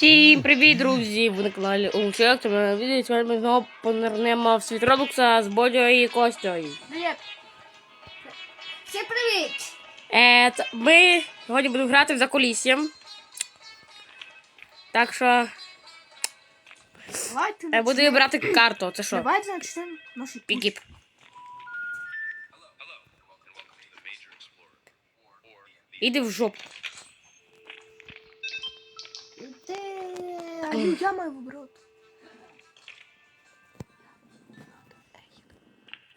Всім привіт, друзі! Ви на каналі Улчек. Це мене відео. Сьогодні ми знову понирнемо в світ Робокса з Бодією і Костю. Привіт. Всім привіт. Е, це- ми сьогодні будемо грати в закуліссям. Так що Давайте е, буду вибирати карту. Це що? Давайте начнемо наші Пікіп. Іди в жопу. А ну, я маю вибрати.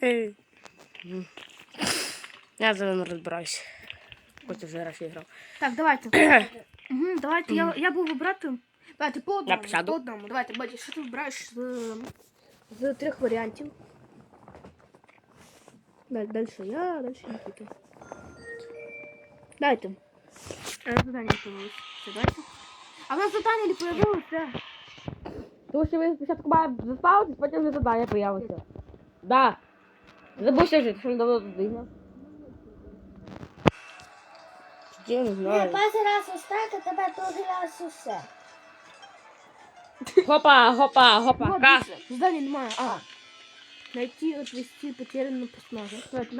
Е. М. Я за не розбираюся. Костя вже раз грав. Так, давайте. Угу, давайте, я, я буду вибрати. Давайте по одному. присяду. По одному. Давайте, Баді, що ти вибираєш з, з трьох варіантів? Далі, далі я, далі Нікіта. Дайте. Е, Задання появилось. Все, Дайте. А в нас задання не появилося. Тому що ви спочатку має заспавитись, потім вже задання появиться. Да. Забувся жити, що давно тут вигнав. Я не знаю. перший раз а тебе другий раз усе. Хопа, хопа, хопа, Вот, ка. Задання немає. А. Найти, отвести потерянного персонажа.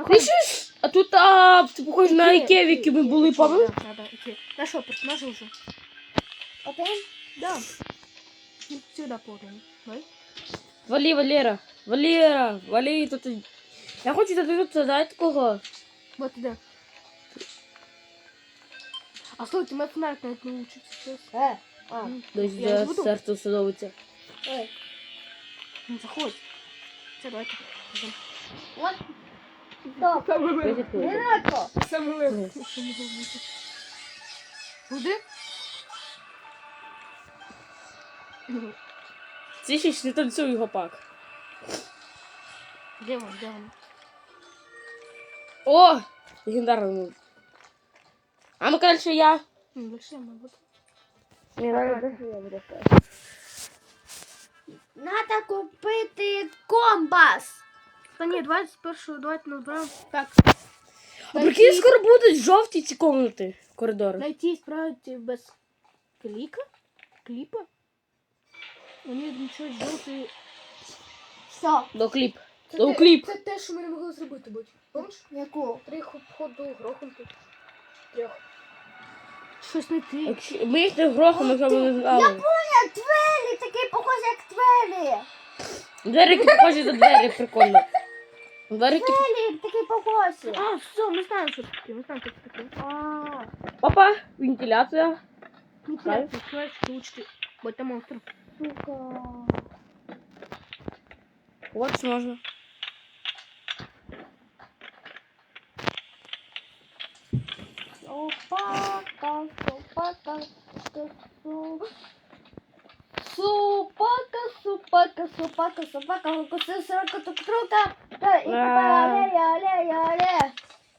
Ти що ж? А тут а, це похоже на в якій ми були, пам'ятаєш? Да, да, да, персонажа уже. Один? Да. Ну, Всегда помню. Давай. Вали, Валера. Валера, вали тут. Я хочу задивитися, знаєте кого? Вот да. А стой, ты фонарик на это научиться сейчас. Е, а, М, Десь Я не вже буду. серце всадовиться. ой. Ну, заходь. Все, давайте. Идем. От. Стоп. Не надо. Куди? Це ще ж не танцюй гопак. Где он, где он? О! Легендарний мув. А ну дальше я. М, Большой могу. Надо купити компас. Та ні, давайте спершу, давайте наберемо. Так. А прикинь, скоро будуть жовті ці комнати, коридори. Найти и исправить без клика? Клипа? Вони нічого жовтий. Що? До кліп. До кліп. Це те, що ми не могли зробити, будь. Помниш? Яку? Три ходу грохнути. Трьох. Щось не ти. Якщо- Ми їх не грохом, якщо ми не Я знали. понял, двері, такий похожий, як двері. Двері які похожі за двері, прикольно. Двері які... Двері, такий похожий. А, все, ми знаємо, що це таке. Ми знаємо, що це таке. А, Папа, вентиляція. Ну, відкривай штучки. Бо це монстр. Сука. От можна. Собака, собака, су- Супака, супака, супака, собака, укусив сорока тук-трука. Та, І тепер але, але, але.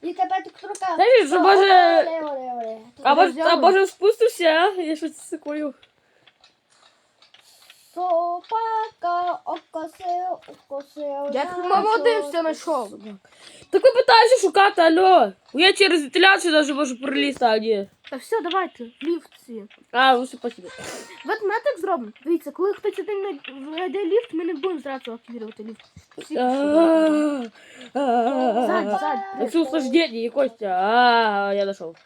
І тепер тук-трука. Знаєш, що може... Оле, оле, оле. А може, а може спустився? Я щось секую. Собака, укусив, укусив. Я молодим все знайшов. Так ви питаюся шукати, алло. Я через вентиляцію навіть можу пролізти, а ні. Та все, давайте, в ліфт. А, ну все, спасибо. От ми так зробимо. Дивіться, коли хтось один знайде ліфт, ми не будемо зразу активувати ліфт. Всі а, Ззаді, ззаді. Якщо услаждение, Костя. А, я нашел.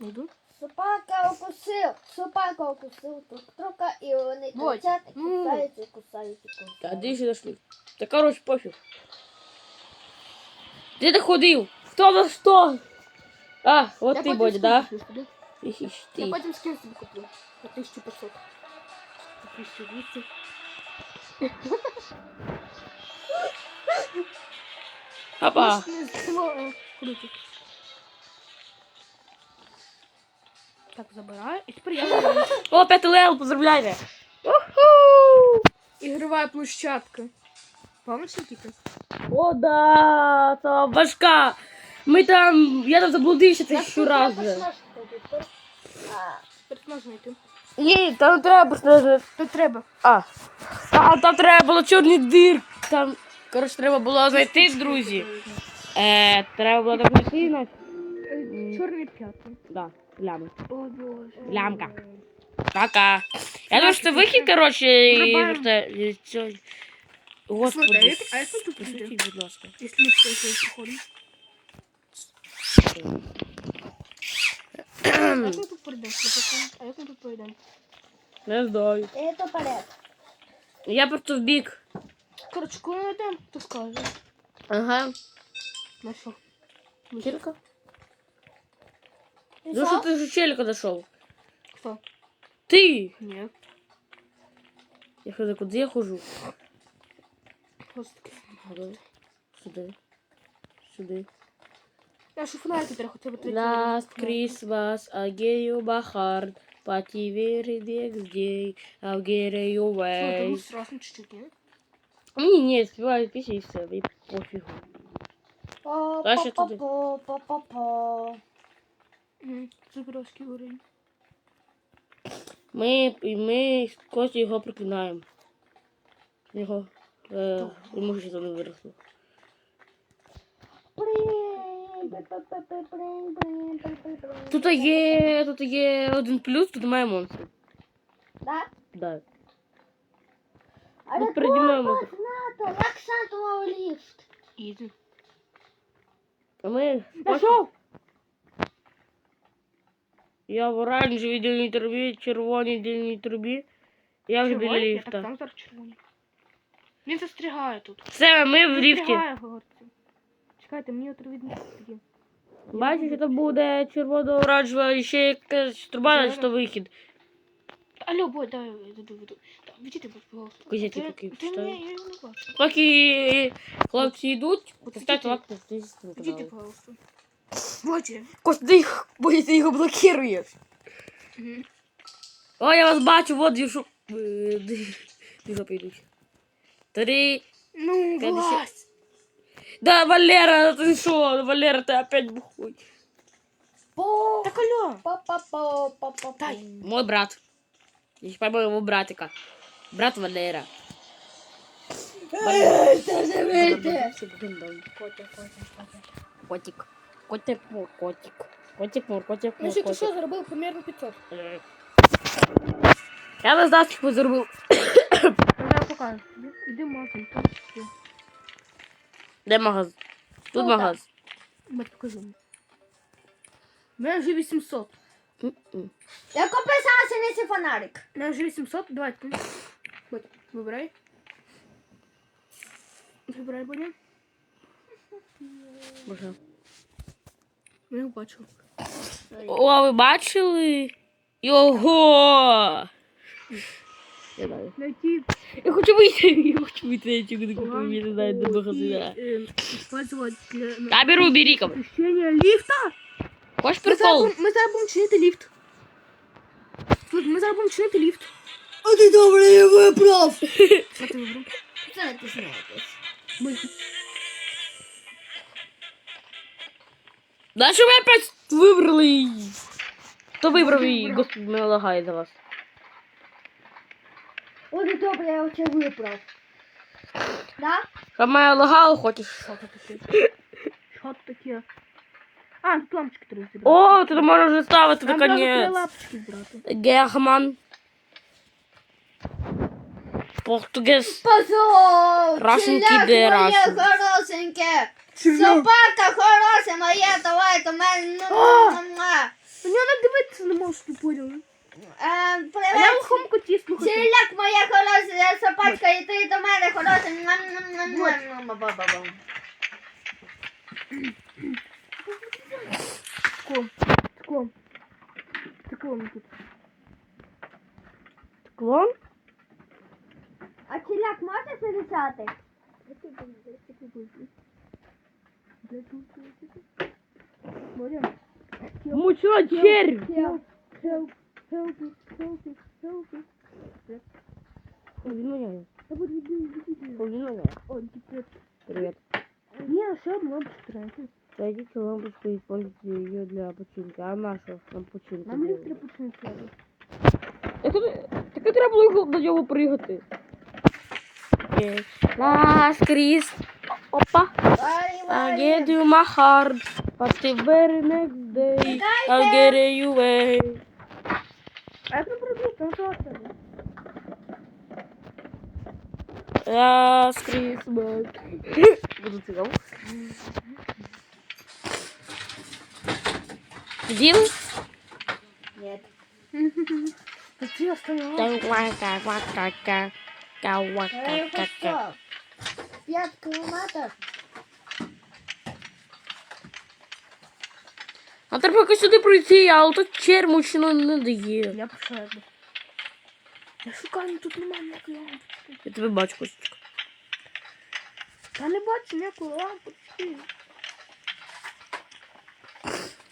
Йду. Собака укусив, собака укусив тук-трука, і вони Вот. кричать, і Ну. кусають, і кусають, і А кусають. де ще нашли? Та короче, пофіг. Де ти ходив? Хто за що? А, от Я ти, потім Бодя, да? скину тобі, сюди. Іхіш Я ти. потім скину собі куплю. За 1500. За 1200. Опа. Можеш Так, забираю. І тепер я. О, 5 левел, поздравляйте. Уху! Ігрова площадка. Помниш, Нікіта? О, да, це башка. Ми там, я там заблудився тисячу разів. Персонаж знайти. Ні, там треба. Тут треба. А, а там треба було чорний дир. Там, коротше, треба було знайти, друзі. Е, треба було так знайти, Е, Чорний п'ятий. да, лями. О боже. Лямка. Пока. Я думаю, що це вихід, коротше, і Врубаємо. верте- і цього- Смотри, Господи, а ми тут прийдемо? будь ласка. Якщо ми тут походимо. А як ми тут пройдемо? А як ми тут пройдемо? Не знаю. Это поряд. Я просто в бік. Коротше, коли ми йдемо, то скажемо. Ага. На що? Челика? И Ну что? что ты же челика дошел? Хто? Ты! Ні. Я хожу, куда я хожу? Ось таке. Ага. Сюда. Сюда. Я ще фонарики треба хоча б третій. Last Christmas I gave you my heart, but you very next day I'll get you Що, away. тому страшно чуть-чуть, ні? Мне не спевают песни и все, и пофигу. Дальше туди. Заборовський уровень. Ми, і ми Костю його проклинаємо. Його, е, йому ще не виросло. Тут є, тут є один плюс, тут немає монстрів. Да? Да. А Ну, это переді мною як Сантова ліфт. Ізі. А ми... Пішов! Я в оранжевій дільній трубі, червоній дільній трубі. Я вже біля? Я так там зараз червоний. Він застрягає тут. Все, ми в ліфті. Чекайте, мені от видно тоді. Бачиш, це буде червоно-оранжева і ще якась труба, значить то вихід. Алло, бой, дай веду, веду. Так, Ведите, пожалуйста. Кузя, ти Ти- поки бачу. Поки хлопці йдуть, поставте лайк, підписуйтесь на канал. пожалуйста. Боті. Костя, ти їх, бо ти його блокируєш. Мгм. О, я вас бачу, вот я що... Не запійдуть. Три. Ну, П'ятдесят. вилазь. Да, Валера, ты что? Валера, ты опять бухой. По, Так алло. по, по, по, по, по, Дай. Мой брат. Я ще пойму его братика. Брат Валера. Це живите. Котик. Котик, мур, котик. Котик, мур, котик, Ну мур, що, ти що зробив примерно 500? Е. Я не знаю, що зробив. Я покажу. Іди магазин. Де магаз? Тут Тут. магаз. Бать, покажи мені. У мене вже 800. М-м. Я купив сенсі фонарик. У мене вже 800, давайте. Бать, вибирай. Вибирай, Боня. Боже. Я його бачу. О, а ви бачили? Його! Я знаю. Я хочу вийти, я хочу вийти, я чого не купив, я не знаю, до магазина. использовать для Я беру беріком. освещения лифта. Хочеш прикол? Ми зараз будемо чинити ліфт. Тут ми зараз будемо чинити ліфт. А ти добре ти вибрав? Це не ти. Да що ви опять вибрали її? Хто вибрав її? Господи, мене лагає за вас. О, не добре, я оце виправ. Да? Щоб мене лагало хочеш? Що тут таке? Що тут таке? А, лампочки треба зібрати. О, ти можеш вже ставити Нам треба наконець. лампочки збирати. Герман. Португез. Позор! Russian моє Russian. хорошеньке! Собака хороша моя, давай до мене. ну, О! ну, ну, ну. Дивитися не можу, не поняв. Ем, А я в Привет! глухому коті слухати. Челяк моя хороша собачка, і ти до мене хороша. Таком. Таком. Таком тут. Клон? А челяк може залишати? Боря. Мучила червь. Help, help, help me, help me, help me. Він мене. Я буду иди, иди, иди. Він мене. О, теперь. Привет. Не, все одно тратить. Зайдите лампочку и используйте ее для починки. А на що нам починки? Нам лифт треба починити. Так треба було до нього пригати. Last Chris. Опа. Варі, I варі. get you my heart. But the very next day I'll get you away. А як ми там що тебе? Last Christmas. Буду цікаво. Дім? Нет. Та ти оставила. Та-ва-ка-ва-ка-ка. Я Ка-ва-ка-ка-ка. пошел. Пять километров. А треба якось сюди прийти, але тут чермучно не дає. Я пішла якби. Я шукаю, ну тут немає ніякої лампочки. Я тебе бачу, Костічка. Та не бачу ніякої лампочки.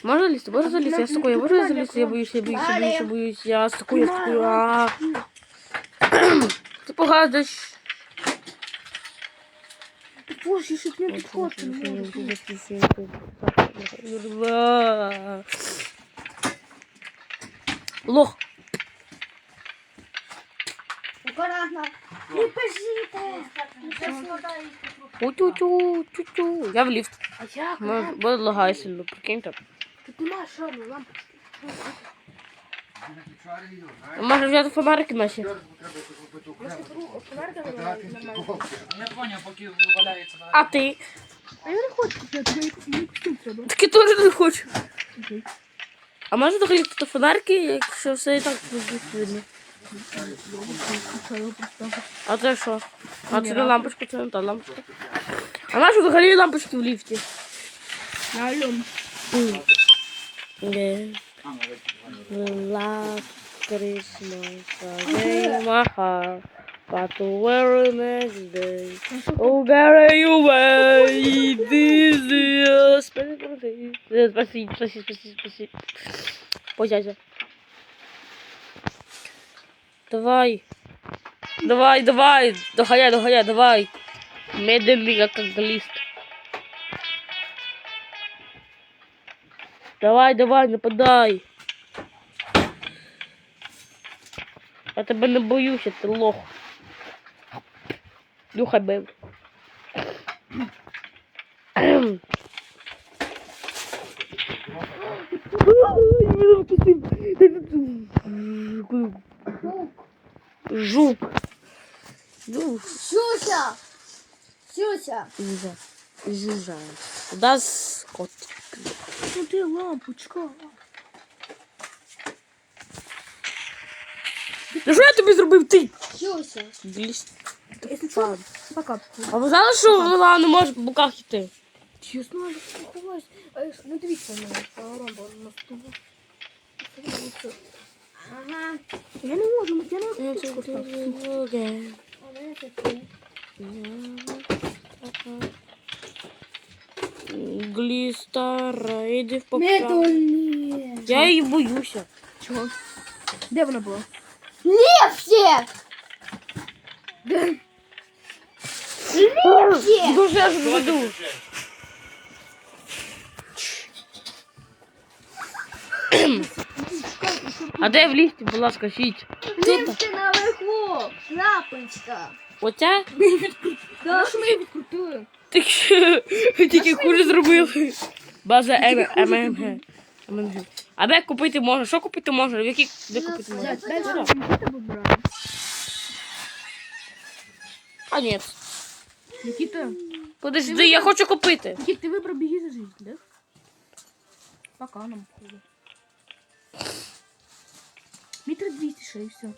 Можна лізти? Можна залізти? Я з такою, можна я залізти? Я боюсь, я боюсь, я боюсь, я боюсь. Я з такою, я з такою. А. Ти погадаш. Боже, я ще не підходжу, не можу. Лох. Аккуратно. Не тю-тю. Я в ліфт. А? Мене буде лагає сильно, прикиньте. Тут немає жодної лампочки. Може взяти фонарики наші? Я поняв, поки валяється А ти? А я не хочу купляти, мені костюм треба. Таки теж не хочу. А може взагалі тут фонарики, якщо все і так видно? А це що? А це не лампочка, це не та лампочка. А наші взагалі лампочки в ліфті? На Альон. Yeah. Last Christmas I gave my heart, but the very next day, oh, Gary, you wait, this is спасибо, спасибо, спасибо, спасибо, спасибо. Давай. Давай, давай, доганяй, доганяй, давай. Медленный, как англист. Давай, давай, нападай. Я тебе не боюся, ти лох. Нюхай бив. Жук. Сюся. Сюся. Жужа. Жужа. Да, скот. Ну ти лампочка. Ну що я тобі зробив ти? Сюся. Бліс. Якщо що, пока. А ви знали, що вона не може по боках йти? Чесно, я заховаюсь. Е, Ну дивіться на ромба на столу. Ага. Я не можу, я не можу. А мене таке. Глістара, іди в попка. Медоні. Я її боюся. Чого? Де вона була? Лепсик. Лепсик. Дуже я ж веду. А де в ліфті, будь ласка, сіть? Лепсик наверху. Лапочка. Оця? Да, що мене відкрутили? Ти що? Тільки хуже зробили. База ММГ. А де купити можна? Що купити можна? В які де купити можна? Нікіта. А ні. Нікіта, Подожди, я хочу купити. Нікіт, ти вибрав біги за жизнь, да? Пока нам і все.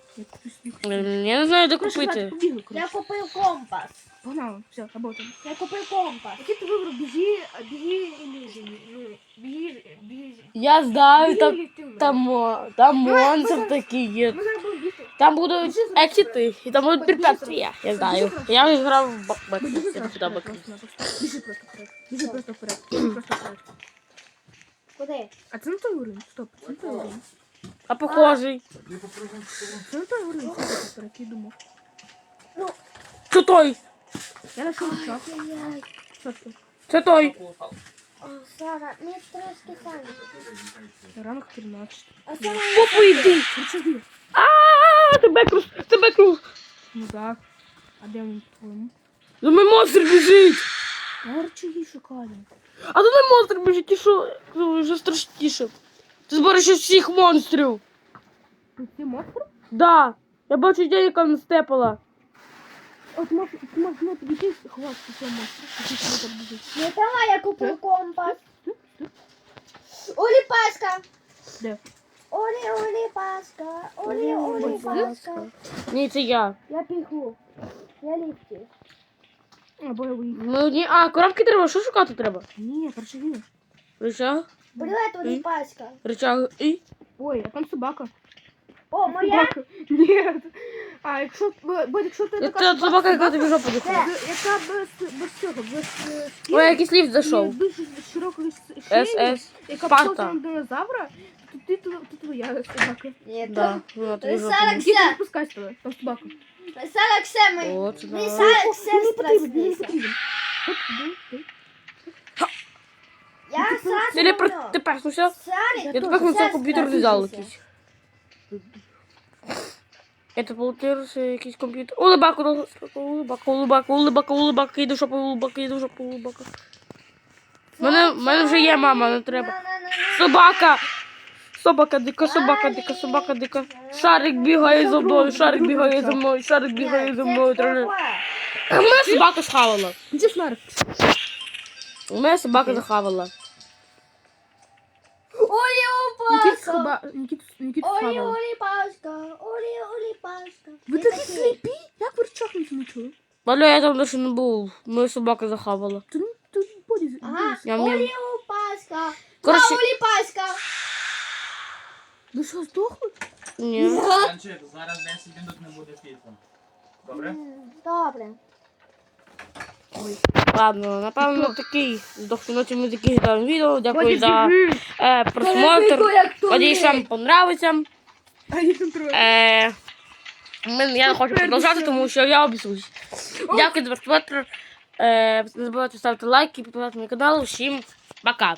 Я не знаю, де Короче, купити. Я купив компас. Погнали, все, работаем. Я купив компас. Нікіт, ти вибрав біги, біги. Ну, біги, біги. Я знаю, там, там, мо- там монстр такий є. Ми зараз будемо бігти. Там будуть екзити, і там будуть препятствия. Я знаю. Я грав в бакбек. Біжи Я туди. Біжи просто вперед. Біжи просто вперед. Біжи просто вперед. Куди? А це не той уровень. Стоп, це не той уровень. А похожий. Я думав. Це той. Я знайшов шаг. Що це? Це той. Сара, мені трошки самі. Ранок 13. А Сара, Попу йди. Рычаги. А, тебе круг, тебе круг. Ну так. А де він по-твоєму? За мене монстр біжить. Я рычаги шукаю. А за мене монстр біжить, і що? Ну, Вже страшніше. Ти збереш всіх монстрів. Ти монстр? Да. Я бачу дядька настепала. От мож, підійти хвастати цьому. Який сюди так. Ну давай я куплю компас. Олі Паска. Де? Олі, Олі Паска. Олі, Олі Паска. Ні, це я. Я піху. Я ліфті. Або я виїхав. Ну, ні, а, коробки треба, що шукати треба? Ні, перше він. Рычаг, М? Паска. рычаг і. Ой, а там собака. О, моя. Собака. Ні. А якщо, бо, бо якщо ти така Це собака, яка тобі жопу дихає. Яка без, без цього, без е, шкіри, Ой, якийсь ліфт зайшов. дуже широкої шиї, СС. яка Спарта. на динозавра, то ти, то, то твоя собака. Ні, Да, ну, тобі жопу дихає. Діти, не пускай тебе, там собака. Сарик все мені. О, це Мені да. Сарик Мені все не потрібен, мені не страшніше. потрібен. Оп, ди, ди. Я сразу Телепорт, говорю. ти перснувся? Сарик, Я теж. тепер на Все цьому комп'ютерний зал страшніше. якийсь. Это получился якийсь комп'ютер. Улыбака, улыбака, улыбака, улыбака, улыбака, іду шопу, улыбака, іду шопу, улыбака. В мене, в мене вже є мама, не треба. На-на-на-на. Собака! Собака дика, собака дика, собака дика. Шарик бігає за мною, шарик бігає за мною, шарик бігає за мною. Це тралю. таке. А мене собака схавала. Іди смерть. У мене собака захавала. Олі Нікіт. Нікіт, Олі, схавав. Олі Паска. Олі, Олі Паска. Ви такі сліпі? Як ви чахнути не чули? Валя, я там даже не був. Моя собака захавала. Ти ну, ти боді. Ага. Ням-ням. Олі Паска. Коротше- На, Олі Паска. Ви що, здохли? Ні. Станчик, зараз 10 минут не буде світла. Добре? М, Добре. Ладно, напевно такий. Здохну на цьому такий там відео. Дякую за е, просмотр. Надіюсь, вам понравиться. Я. Е, мен- я не хочу продовжати, тому що я обісусь. Дякую за просмотр. Е, не забувайте ставити лайки, підписатися на канал. Всім пока.